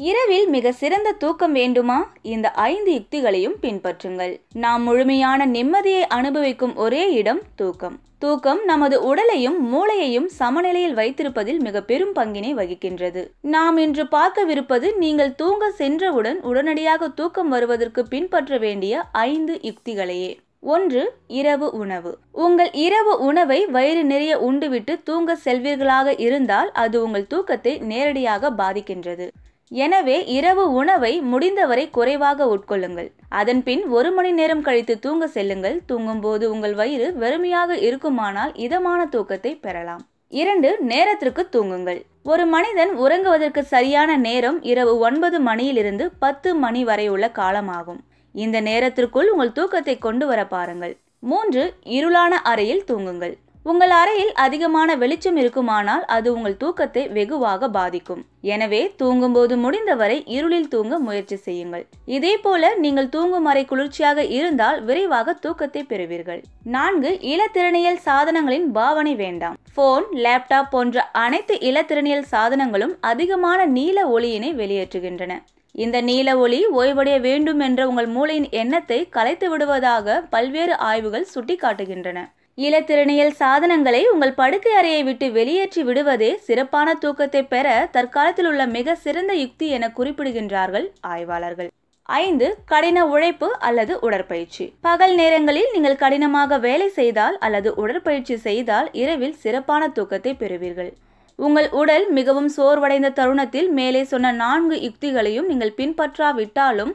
இரவில் மிக சிறந்த தூக்கம் வேண்டுமா? இந்த ஐந்து யுக்திகளையும் பின்பற்றுங்கள். நாம் முழுமையான நிம்மதியை அனுபவிக்கும் ஒரே இடம் தூக்கம். தூக்கம் நமது உடலையும் மூளையையும் சமநிலையில் வைத்திருப்பதில் மிக பெரும் பங்கினை வகிக்கின்றது. நாம் இன்று பார்க்கவிருப்பது நீங்கள் தூங்க சென்றவுடன் உடனடியாக தூக்கம் வருவதற்கு பின்பற்ற வேண்டிய ஐந்து யுக்திகளையே. ஒன்று இரவு உணவு. உங்கள் இரவு உணவை வயிறு நிறைய உண்டுவிட்டு தூங்க செல்வீர்களாக இருந்தால் அது உங்கள் தூக்கத்தை நேரடியாக பாதிக்கின்றது. எனவே இரவு உணவை முடிந்தவரை குறைவாக உட்கொள்ளுங்கள். அதன்பின் ஒரு மணி நேரம் கழித்து தூங்க செல்லுங்கள். தூங்கும்போது உங்கள் வயிறு வெறுமையாக இருக்குமானால் இதமான தூக்கத்தை பெறலாம். இரண்டு நேரத்திற்கு தூங்குங்கள். ஒரு மனிதன் உறங்குவதற்கு சரியான நேரம் இரவு ஒன்பது மணியிலிருந்து பத்து மணி வரை உள்ள காலமாகும். இந்த நேரத்திற்குள் உங்கள் தூக்கத்தை கொண்டு வர பாருங்கள். மூன்று இருளான அறையில் தூங்குங்கள். உங்கள் அறையில் அதிகமான வெளிச்சம் இருக்குமானால் அது உங்கள் தூக்கத்தை வெகுவாக பாதிக்கும். எனவே தூங்கும்போது முடிந்தவரை இருளில் தூங்க முயற்சி செய்யுங்கள். இதே போல நீங்கள் தூங்கும் அறை குளிர்ச்சியாக இருந்தால் விரைவாக தூக்கத்தை பெறுவீர்கள். நான்கு இலத்திறனியல் சாதனங்களின் பாவனை வேண்டாம். போன் லேப்டாப் போன்ற அனைத்து இலத்திறனியல் சாதனங்களும் அதிகமான நீல ஒளியினை வெளியேற்றுகின்றன. இந்த நீல ஒளி ஓய்வடைய வேண்டும் என்ற உங்கள் மூளையின் எண்ணத்தை கலைத்து விடுவதாக பல்வேறு ஆய்வுகள் சுட்டிக்காட்டுகின்றன. இலத்திறனியல் சாதனங்களை உங்கள் படுக்கை அறையை விட்டு வெளியேற்றி விடுவதே சிறப்பான தூக்கத்தை பெற தற்காலத்தில் உள்ள மிக சிறந்த யுக்தி என குறிப்பிடுகின்றார்கள் ஆய்வாளர்கள். ஐந்து கடின உழைப்பு அல்லது உடற்பயிற்சி. பகல் நேரங்களில் நீங்கள் கடினமாக வேலை செய்தால் அல்லது உடற்பயிற்சி செய்தால் இரவில் சிறப்பான தூக்கத்தை பெறுவீர்கள். உங்கள் உடல் மிகவும் சோர்வடைந்த தருணத்தில் மேலே சொன்ன நான்கு யுக்திகளையும் நீங்கள் பின்பற்றாவிட்டாலும்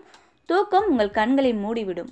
தூக்கம் உங்கள் கண்களை மூடிவிடும்.